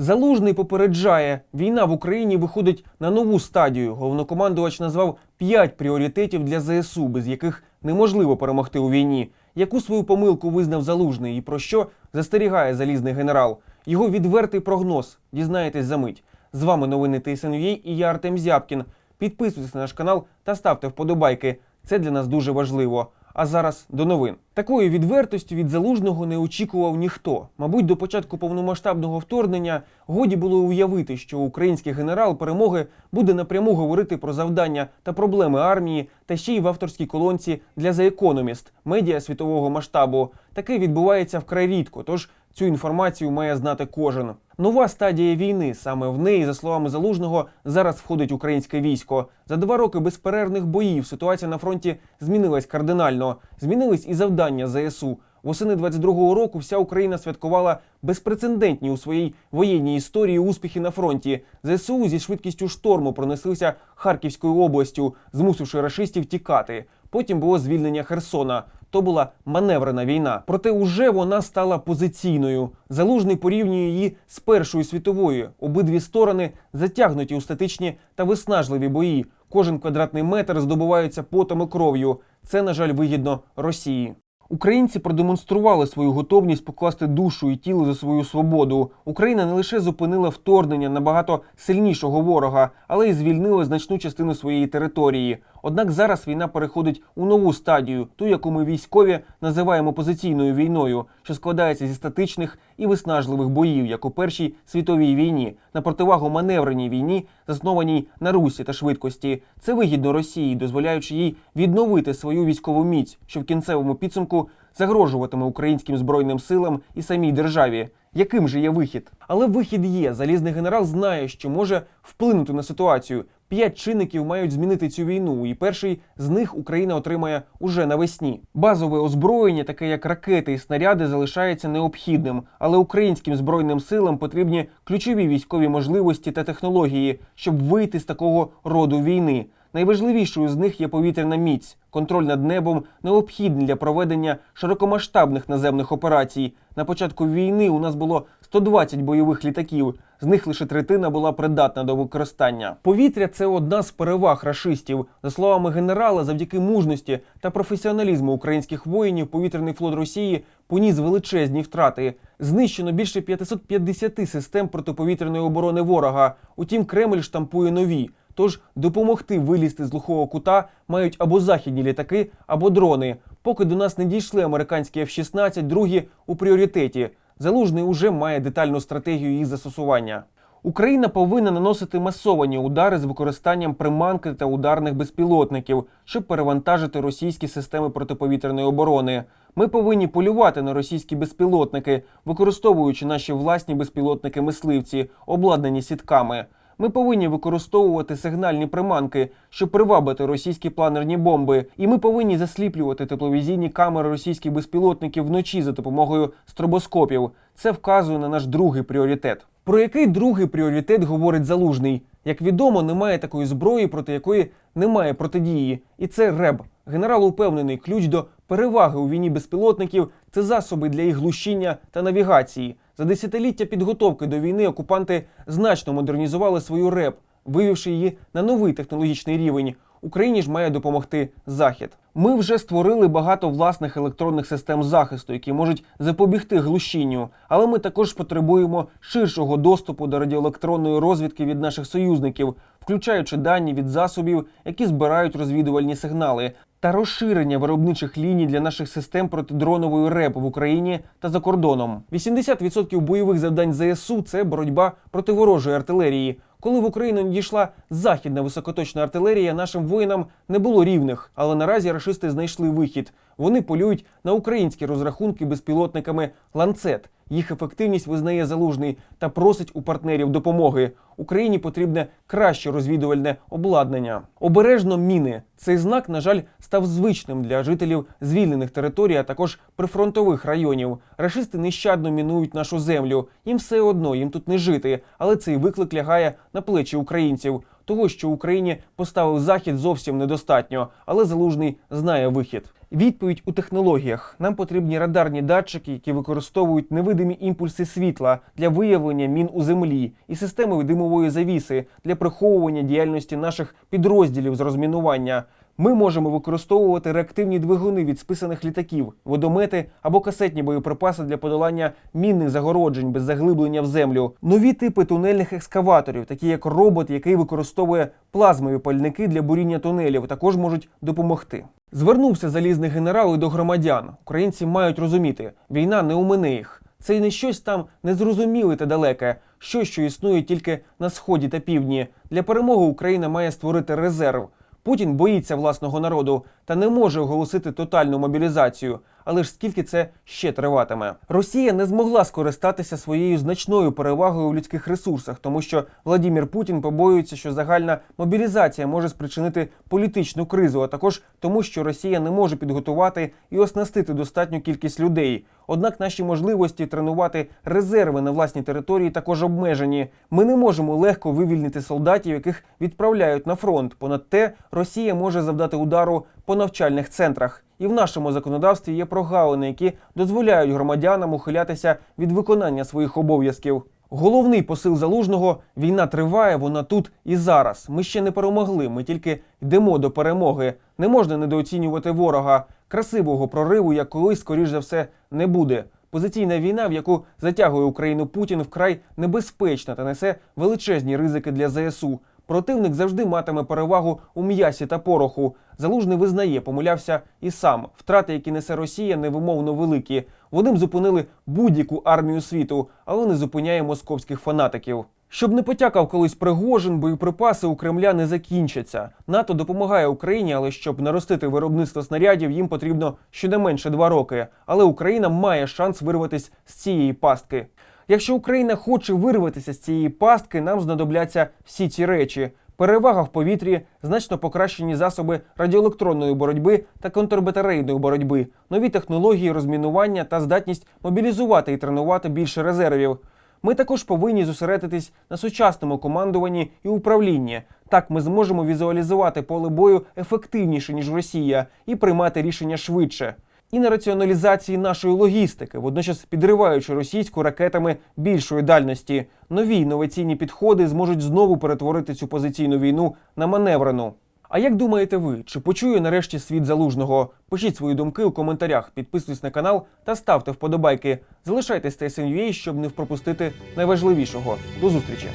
Залужний попереджає, війна в Україні виходить на нову стадію. Головнокомандувач назвав п'ять пріоритетів для ЗСУ, без яких неможливо перемогти у війні. Яку свою помилку визнав Залужний і про що застерігає залізний генерал? Його відвертий прогноз. Дізнаєтесь за мить. З вами новини ТСНЮА і я Артем Зябкін. Підписуйтесь на наш канал та ставте вподобайки. Це для нас дуже важливо. А зараз до новин. Такої відвертості від залужного не очікував ніхто. Мабуть, до початку повномасштабного вторгнення годі було уявити, що український генерал перемоги буде напряму говорити про завдання та проблеми армії, та ще й в авторській колонці для The Economist, медіа світового масштабу. Таке відбувається вкрай рідко. Тож цю інформацію має знати кожен. Нова стадія війни. Саме в неї, за словами залужного, зараз входить українське військо. За два роки безперервних боїв ситуація на фронті змінилась кардинально. Змінились і завдання ЗСУ. Восени 22-го року вся Україна святкувала безпрецедентні у своїй воєнній історії успіхи на фронті. ЗСУ зі швидкістю шторму пронеслися Харківською областю, змусивши рашистів тікати. Потім було звільнення Херсона. То була маневрена війна. Проте уже вона стала позиційною. Залужний порівнює її з Першою світовою. Обидві сторони затягнуті у статичні та виснажливі бої. Кожен квадратний метр здобувається потом і кров'ю. Це, на жаль, вигідно Росії. Українці продемонстрували свою готовність покласти душу і тіло за свою свободу. Україна не лише зупинила вторгнення набагато сильнішого ворога, але й звільнила значну частину своєї території. Однак зараз війна переходить у нову стадію, ту, яку ми військові називаємо позиційною війною, що складається зі статичних і виснажливих боїв, як у Першій світовій війні, на противагу маневреній війні, заснованій на русі та швидкості. Це вигідно Росії, дозволяючи їй відновити свою військову міць, що в кінцевому підсумку загрожуватиме українським збройним силам і самій державі. Яким же є вихід? Але вихід є. Залізний генерал знає, що може вплинути на ситуацію. П'ять чинників мають змінити цю війну, і перший з них Україна отримає уже навесні. Базове озброєння, таке як ракети і снаряди, залишається необхідним, але українським збройним силам потрібні ключові військові можливості та технології, щоб вийти з такого роду війни. Найважливішою з них є повітряна міць. Контроль над небом необхідний для проведення широкомасштабних наземних операцій. На початку війни у нас було 120 бойових літаків. З них лише третина була придатна до використання. Повітря це одна з переваг рашистів. За словами генерала, завдяки мужності та професіоналізму українських воїнів, повітряний флот Росії поніс величезні втрати. Знищено більше 550 систем протиповітряної оборони ворога. Утім, Кремль штампує нові. Тож допомогти вилізти з глухого кута мають або західні літаки, або дрони. Поки до нас не дійшли американські F-16, другі у пріоритеті. Залужний уже має детальну стратегію їх застосування. Україна повинна наносити масовані удари з використанням приманки та ударних безпілотників, щоб перевантажити російські системи протиповітряної оборони. Ми повинні полювати на російські безпілотники, використовуючи наші власні безпілотники мисливці, обладнані сітками. Ми повинні використовувати сигнальні приманки, щоб привабити російські планерні бомби, і ми повинні засліплювати тепловізійні камери російських безпілотників вночі за допомогою стробоскопів. Це вказує на наш другий пріоритет. Про який другий пріоритет говорить залужний? Як відомо, немає такої зброї, проти якої немає протидії, і це РЕБ. Генерал упевнений, ключ до переваги у війні безпілотників це засоби для їх глушіння та навігації. За десятиліття підготовки до війни окупанти значно модернізували свою РЕП, вивівши її на новий технологічний рівень. Україні ж має допомогти Захід. Ми вже створили багато власних електронних систем захисту, які можуть запобігти глушінню. Але ми також потребуємо ширшого доступу до радіоелектронної розвідки від наших союзників, включаючи дані від засобів, які збирають розвідувальні сигнали, та розширення виробничих ліній для наших систем протидронової РЕП в Україні та за кордоном. 80% бойових завдань ЗСУ це боротьба проти ворожої артилерії. Коли в Україну надійшла західна високоточна артилерія, нашим воїнам не було рівних, але наразі рашисти знайшли вихід. Вони полюють на українські розрахунки безпілотниками ланцет. Їх ефективність визнає залужний та просить у партнерів допомоги. Україні потрібне краще розвідувальне обладнання. Обережно міни. Цей знак, на жаль, став звичним для жителів звільнених територій, а також прифронтових районів. Рашисти нещадно мінують нашу землю. Їм все одно, їм тут не жити. Але цей виклик лягає на плечі українців. Того, що Україні поставив захід, зовсім недостатньо, але залужний знає вихід. Відповідь у технологіях. Нам потрібні радарні датчики, які використовують невидимі імпульси світла для виявлення мін у землі, і системи димової завіси для приховування діяльності наших підрозділів з розмінування. Ми можемо використовувати реактивні двигуни від списаних літаків, водомети або касетні боєприпаси для подолання мінних загороджень без заглиблення в землю. Нові типи тунельних екскаваторів, такі як робот, який використовує плазмові пальники для буріння тунелів, також можуть допомогти. Звернувся залізний генерал і до громадян. Українці мають розуміти, війна не умине їх. Це не щось там незрозуміле та далеке, щось, що існує тільки на сході та півдні. Для перемоги Україна має створити резерв. Путін боїться власного народу та не може оголосити тотальну мобілізацію. Але ж скільки це ще триватиме? Росія не змогла скористатися своєю значною перевагою в людських ресурсах, тому що Владімір Путін побоюється, що загальна мобілізація може спричинити політичну кризу, а також тому, що Росія не може підготувати і оснастити достатню кількість людей. Однак наші можливості тренувати резерви на власній території також обмежені. Ми не можемо легко вивільнити солдатів, яких відправляють на фронт. Понад те, Росія може завдати удару по навчальних центрах. І в нашому законодавстві є прогалини, які дозволяють громадянам ухилятися від виконання своїх обов'язків. Головний посил залужного війна триває, вона тут і зараз. Ми ще не перемогли. Ми тільки йдемо до перемоги. Не можна недооцінювати ворога. Красивого прориву, як колись, скоріш за все, не буде. Позиційна війна, в яку затягує Україну Путін, вкрай небезпечна та несе величезні ризики для ЗСУ. Противник завжди матиме перевагу у м'ясі та пороху. Залужний визнає, помилявся і сам. Втрати, які несе Росія, невимовно великі. Вони б зупинили будь-яку армію світу, але не зупиняє московських фанатиків. Щоб не потякав колись Пригожин, боєприпаси у Кремля не закінчаться. НАТО допомагає Україні, але щоб наростити виробництво снарядів, їм потрібно щонайменше два роки. Але Україна має шанс вирватися з цієї пастки. Якщо Україна хоче вирватися з цієї пастки, нам знадобляться всі ці речі. Перевага в повітрі, значно покращені засоби радіоелектронної боротьби та контрбатарейної боротьби, нові технології розмінування та здатність мобілізувати і тренувати більше резервів. Ми також повинні зосередитись на сучасному командуванні і управлінні. Так ми зможемо візуалізувати поле бою ефективніше ніж Росія і приймати рішення швидше. І на раціоналізації нашої логістики, водночас підриваючи російську ракетами більшої дальності, нові інноваційні підходи зможуть знову перетворити цю позиційну війну на маневрену. А як думаєте ви, чи почує нарешті світ залужного? Пишіть свої думки у коментарях, підписуйтесь на канал та ставте вподобайки. Залишайтесь та SNUA, щоб не пропустити найважливішого. До зустрічі!